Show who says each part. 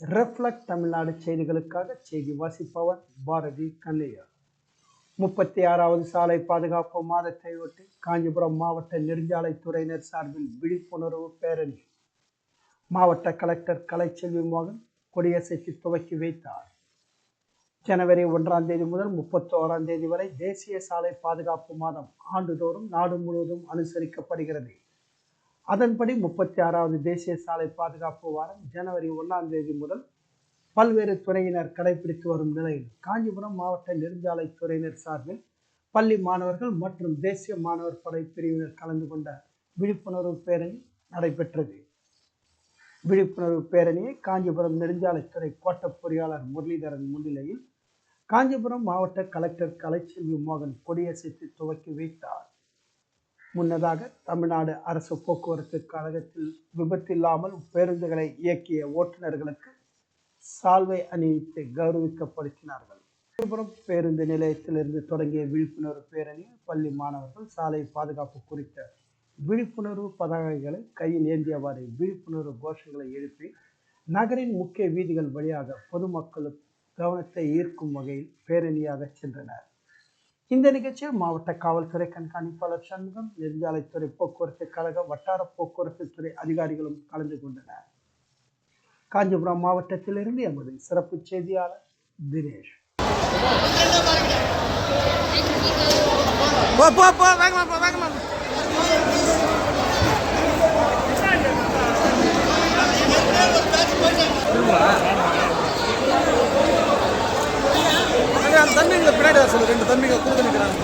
Speaker 1: Reflect Tamil Nadu செய்திகளுக்காக செய்தி வாசிப்பவர் பாரதி கண்ணையா. முப்பத்தி ஆறாவது சாலை பாதுகாப்பு மாதத்தை ஒட்டி காஞ்சிபுரம் மாவட்ட நெடுஞ்சாலைத்துறையினர் சார்பில் விழிப்புணர்வு பேரணி. மாவட்ட கலெக்டர் கலைச்செல்வி மோகன் கொடியசைத்து துவக்கி வைத்தார். ஜனவரி ஒன்றாம் தேதி முதல் முப்பத்தோராம் தேதி வரை தேசிய சாலை பாதுகாப்பு மாதம் ஆண்டுதோறும் நாடு முழுவதும் அனுசரிக்கப்படுகிறது. அதன்படி முப்பத்தி ஆறாவது தேசிய சாலை பாதுகாப்பு வாரம் ஜனவரி ஒன்றாம் தேதி முதல் பல்வேறு துறையினர் கடைபிடித்து வரும் நிலையில் காஞ்சிபுரம் மாவட்ட நெடுஞ்சாலைத்துறையினர் சார்பில் பள்ளி மாணவர்கள் மற்றும் தேசிய மாணவர் படை பிரிவினர் கலந்து கொண்ட விழிப்புணர்வு பேரணி நடைபெற்றது. விழிப்புணர்வு பேரணியை காஞ்சிபுரம் நெடுஞ்சாலைத்துறை கோட்ட பொறியாளர் முரளிதரன் முன்னிலையில் காஞ்சிபுரம் மாவட்ட கலெக்டர் கலைச்செல்வி மோகன் கொடியசைத்து துவக்கி வைத்தார். முன்னதாக தமிழ்நாடு அரசு போக்குவரத்து கழகத்தில் விபத்தில்லாமல் பேருந்துகளை இயக்கிய ஓட்டுநர்களுக்கு சால்வை அணிவித்து கௌரவிக்கப்படுத்தினார்கள். காஞ்சிபுரம் பேருந்து நிலையத்திலிருந்து தொடங்கிய விழிப்புணர்வு பேரணியில் பள்ளி மாணவர்கள் சாலை பாதுகாப்பு குறித்த விழிப்புணர்வு பதாகைகளை கையில் ஏந்தியவாறு விழிப்புணர்வு கோஷங்களை எழுப்பி நகரின் முக்கிய வீதிகள் வழியாக பொதுமக்களுக்கு கவனத்தை ஈர்க்கும் வகையில் பேரணியாக சென்றனர். இந்த நிகழ்ச்சியில் மாவட்ட காவல்துறை கண்காணிப்பாளர் சண்முகம் நெடுஞ்சாலைத்துறை போக்குவரத்து கழக வட்டார போக்குவரத்து துறை அதிகாரிகளும் கலந்து கொண்டனர். காஞ்சிபுரம் மாவட்டத்திலிருந்து எமது சிறப்பு செய்தியாளர் தினேஷ்.
Speaker 2: போ போ போ வேகமா போ வேகமா தம்பிங்களை பின்னாடி சொல்லு. ரெண்டு தம்பிங்க கூட நிற்கிறாங்க